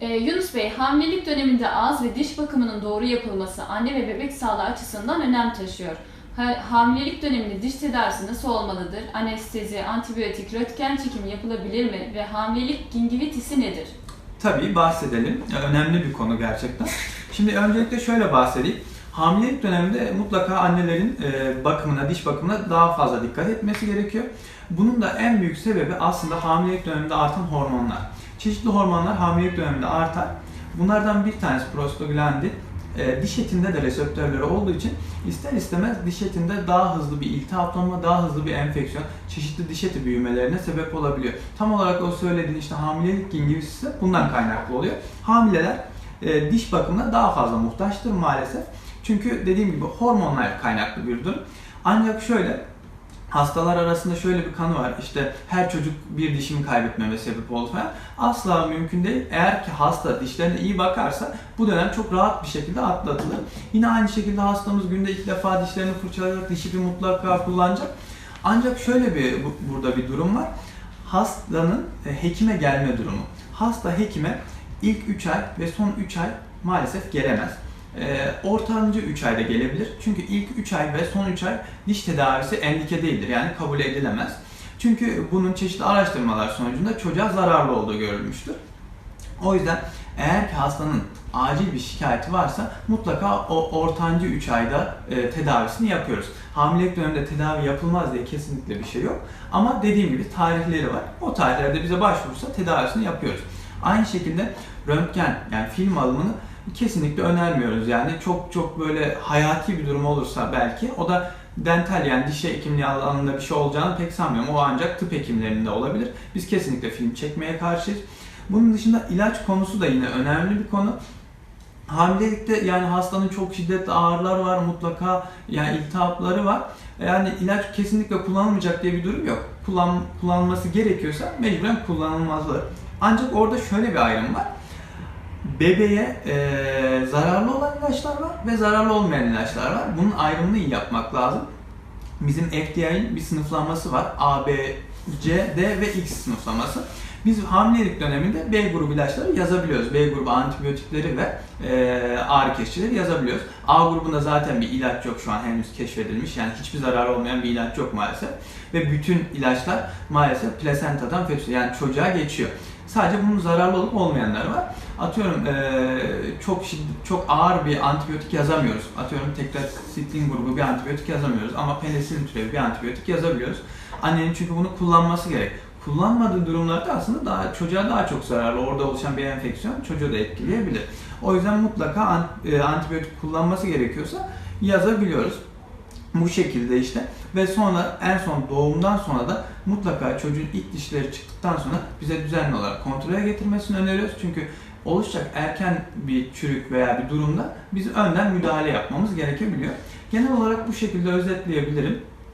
Ee, Yunus Bey, hamilelik döneminde ağız ve diş bakımının doğru yapılması anne ve bebek sağlığı açısından önem taşıyor. Ha- hamilelik döneminde diş tedavisi nasıl olmalıdır? Anestezi, antibiyotik, röntgen çekimi yapılabilir mi? Ve hamilelik gingivitisi nedir? Tabii bahsedelim. Önemli bir konu gerçekten. Şimdi öncelikle şöyle bahsedeyim. Hamilelik döneminde mutlaka annelerin e, bakımına, diş bakımına daha fazla dikkat etmesi gerekiyor. Bunun da en büyük sebebi aslında hamilelik döneminde artan hormonlar. Çeşitli hormonlar hamilelik döneminde artar. Bunlardan bir tanesi prostaglandin. E, diş etinde de reseptörleri olduğu için ister istemez diş etinde daha hızlı bir iltihaplanma, daha hızlı bir enfeksiyon, çeşitli diş eti büyümelerine sebep olabiliyor. Tam olarak o söylediğin işte hamilelik gingivitisi bundan kaynaklı oluyor. Hamileler e, diş bakımına daha fazla muhtaçtır maalesef. Çünkü dediğim gibi hormonlar kaynaklı bir durum. Ancak şöyle hastalar arasında şöyle bir kanı var. İşte her çocuk bir dişini kaybetmeme sebep oldu falan. Asla mümkün değil. Eğer ki hasta dişlerine iyi bakarsa bu dönem çok rahat bir şekilde atlatılır. Yine aynı şekilde hastamız günde iki defa dişlerini fırçalayacak, dişi bir mutlaka kullanacak. Ancak şöyle bir bu- burada bir durum var. Hastanın e, hekime gelme durumu. Hasta hekime ilk 3 ay ve son 3 ay maalesef gelemez. Ee, ortanca 3 ayda gelebilir. Çünkü ilk 3 ay ve son 3 ay diş tedavisi endike değildir. Yani kabul edilemez. Çünkü bunun çeşitli araştırmalar sonucunda çocuğa zararlı olduğu görülmüştür. O yüzden eğer ki hastanın acil bir şikayeti varsa mutlaka o ortancı 3 ayda e, tedavisini yapıyoruz. Hamilelik döneminde tedavi yapılmaz diye kesinlikle bir şey yok. Ama dediğim gibi tarihleri var. O tarihlerde bize başvurursa tedavisini yapıyoruz. Aynı şekilde röntgen yani film alımını kesinlikle önermiyoruz. Yani çok çok böyle hayati bir durum olursa belki o da dental yani diş hekimliği alanında bir şey olacağını pek sanmıyorum. O ancak tıp hekimlerinde olabilir. Biz kesinlikle film çekmeye karşıyız. Bunun dışında ilaç konusu da yine önemli bir konu. Hamilelikte yani hastanın çok şiddetli ağrılar var mutlaka yani iltihapları var. Yani ilaç kesinlikle kullanılmayacak diye bir durum yok. Kullan, kullanılması gerekiyorsa mecburen kullanılmazlar. Ancak orada şöyle bir ayrım var. Bebeğe eee, zararlı olan ilaçlar var ve zararlı olmayan ilaçlar var. Bunun ayrımını iyi yapmak lazım. Bizim FDA'nin bir sınıflaması var. A, B, C, D ve X sınıflaması. Biz hamilelik döneminde B grubu ilaçları yazabiliyoruz. B grubu antibiyotikleri ve e, ağrı kesicileri yazabiliyoruz. A grubunda zaten bir ilaç yok şu an henüz keşfedilmiş. Yani hiçbir zarar olmayan bir ilaç yok maalesef. Ve bütün ilaçlar maalesef plasentadan fetüse yani çocuğa geçiyor. Sadece bunun zararlı olup olmayanları var. Atıyorum çok şiddet, çok ağır bir antibiyotik yazamıyoruz. Atıyorum tetrasikliin grubu bir antibiyotik yazamıyoruz ama penisilin türevi bir antibiyotik yazabiliyoruz. Annenin çünkü bunu kullanması gerek. Kullanmadığı durumlarda aslında daha çocuğa daha çok zararlı. Orada oluşan bir enfeksiyon çocuğu da etkileyebilir. O yüzden mutlaka an- antibiyotik kullanması gerekiyorsa yazabiliyoruz. Bu şekilde işte ve sonra en son doğumdan sonra da mutlaka çocuğun ilk dişleri çıktıktan sonra bize düzenli olarak kontrole getirmesini öneriyoruz. Çünkü oluşacak erken bir çürük veya bir durumda biz önden müdahale yapmamız gerekebiliyor. Genel olarak bu şekilde özetleyebilirim.